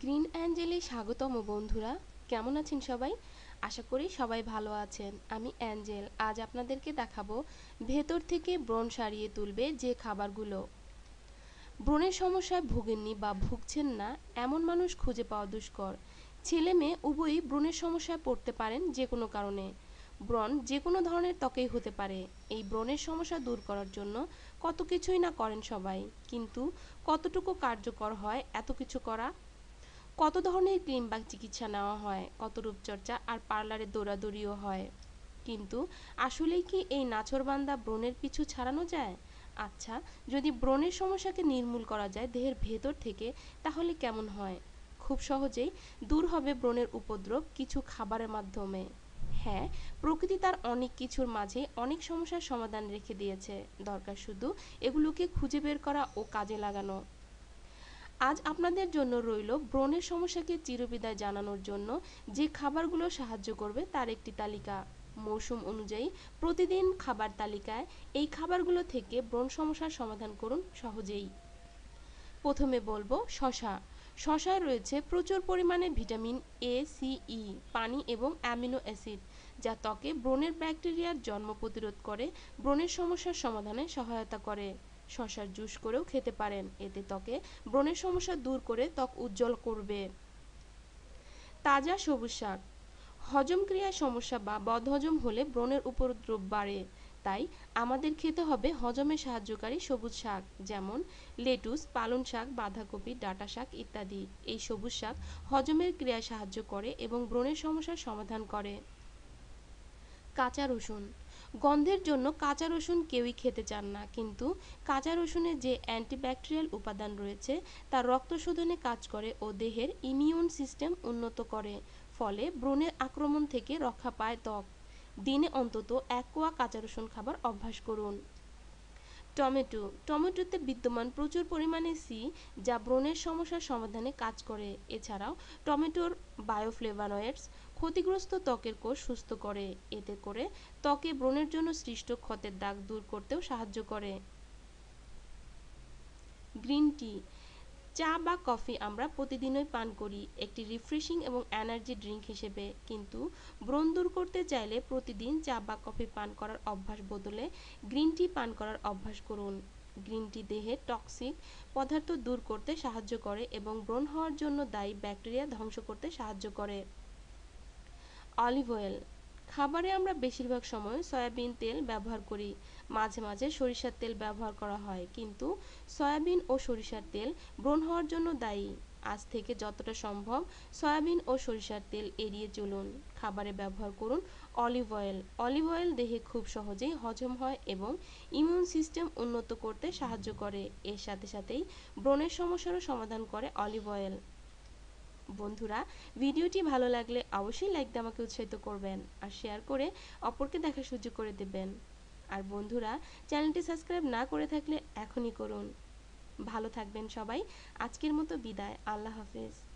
Green অ্যাঞ্জেলে স্বাগতম বন্ধুরা। কেমন আছেন সবাই? আশা করি সবাই ভালো আছেন। আমি অ্যাঞ্জেল। আজ আপনাদেরকে দেখাবো ভেতর থেকে ব্রণ সারিয়ে তুলবে যে খাবারগুলো। ব্রণের সমস্যায় ভোগেননি বা ভুগছেন না, এমন মানুষ খুঁজে পাওয়া দুষ্কর। ছেলে মেয়ে উভয়ই ব্রণের সমস্যায় পড়তে পারেন যে কোনো কারণে। ব্রণ যে কোনো ধরনের ত্বকেই হতে পারে। এই ব্রণের সমস্যা দূর করার জন্য কত কিছুই না করেন সবাই। কিন্তু কতটুকু কার্যকর হয়, এত কিছু করা কত ধরনের বা চিকিৎসা নেওয়া হয়, কত রূপচর্চা আর পার্লারে দৌড়াদৌড়িও হয়? কিন্তু আসলেই কি এই নাছরবান্দা ব্রণের পিছু ছাড়ানো যায়? আচ্ছা যদি ব্রণের সমস্যাকে নির্মূল করা যায় দেহের ভেতর থেকে, তাহলে কেমন হয়? খুব সহজেই দূর হবে ব্রণের উপদ্রব কিছু খাবারের মাধ্যমে। হ্যাঁ প্রকৃতি তার অনেক কিছুর মাঝে অনেক সমস্যার সমাধান রেখে দিয়েছে। দরকার শুধু এগুলোকে খুঁজে বের করা ও কাজে লাগানো। আজ আপনাদের জন্য রইল ব্রণের সমস্যাকে চিরবিদায় জানানোর জন্য যে খাবারগুলো সাহায্য করবে তার একটি তালিকা। মৌসুম অনুযায়ী প্রতিদিন খাবার তালিকায় এই খাবারগুলো থেকে ব্রণ সমস্যার সমাধান করুন সহজেই। প্রথমে বলব শশা। শশায় রয়েছে প্রচুর পরিমাণে ভিটামিন এ সি ই পানি এবং অ্যামিনো অ্যাসিড, যা ত্বকে ব্রণের ব্যাকটেরিয়ার জন্ম প্রতিরোধ করে, ব্রণের সমস্যার সমাধানে সহায়তা করে। শশার জুস করেও খেতে পারেন। এতে ত্বকে ব্রণের সমস্যা দূর করে ত্বক উজ্জ্বল করবে। তাজা সবুজ শাক। হজম ক্রিয়ায় সমস্যা বা বদহজম হলে ব্রণের উপদ্রব বাড়ে। তাই আমাদের খেতে হবে হজমে সাহায্যকারী সবুজ শাক, যেমন লেটুস, পালং শাক, বাঁধাকপি, ডাটা শাক ইত্যাদি। এই সবুজ শাক হজমের ক্রিয়ায় সাহায্য করে এবং ব্রণের সমস্যার সমাধান করে। কাঁচা রসুন। গন্ধের জন্য কাঁচা রসুন কেউই খেতে চান না। কিন্তু কাঁচা রসুনে যে অ্যান্টিব্যাকটেরিয়াল উপাদান রয়েছে, তা রক্ত শোধনে কাজ করে ও দেহের ইমিউন সিস্টেম উন্নত করে, ফলে ব্রণের আক্রমণ থেকে রক্ষা পায় ত্বক। দিনে অন্তত এক কোয়া কাঁচা রসুন খাবার অভ্যাস করুন। টমেটো। টমেটোতে বিদ্যমান প্রচুর পরিমাণে সি, যা ব্রণের সমস্যার সমাধানে কাজ করে। এছাড়াও, টমেটোর বায়োফ্লেভানয়েডস ক্ষতিগ্রস্ত ত্বকের কোষ সুস্থ করে। এতে করে ত্বকে ব্রণের জন্য সৃষ্ট ক্ষতের দাগ দূর করতেও সাহায্য করে। গ্রিন টি চা বা কফি আমরা প্রতিদিনই পান করি, একটি রিফ্রেশিং এবং এনার্জি ড্রিঙ্ক হিসেবে। কিন্তু ব্রণ দূর করতে চাইলে প্রতিদিন চা বা কফি পান করার অভ্যাস বদলে গ্রিন টি পান করার অভ্যাস করুন। গ্রিন টি দেহে টক্সিক পদার্থ দূর করতে সাহায্য করে এবং ব্রণ হওয়ার জন্য দায়ী ব্যাকটেরিয়া ধ্বংস করতে সাহায্য করে। অলিভ অয়েল খাবারে আমরা বেশিরভাগ সময় সয়াবিন তেল ব্যবহার করি। মাঝে মাঝে সরিষার তেল ব্যবহার করা হয়। কিন্তু সয়াবিন ও সরিষার তেল ব্রণ হওয়ার জন্য দায়ী। আজ থেকে যতটা সম্ভব সয়াবিন ও সরিষার তেল এড়িয়ে চলুন। খাবারে ব্যবহার করুন অলিভ অয়েল। অলিভ অয়েল দেহে খুব সহজেই হজম হয় এবং ইমিউন সিস্টেম উন্নত করতে সাহায্য করে। এর সাথে সাথেই ব্রণের সমস্যারও সমাধান করে অলিভ অয়েল। বন্ধুরা, ভিডিওটি ভালো লাগলে অবশ্যই লাইক দিয়ে আমাকে উৎসাহিত করবেন আর শেয়ার করে অপরকে দেখার সুযোগ করে দেবেন। আর বন্ধুরা, চ্যানেলটি সাবস্ক্রাইব না করে থাকলে এখনই করুন। ভালো থাকবেন সবাই। আজকের মতো বিদায়। আল্লাহ হাফেজ।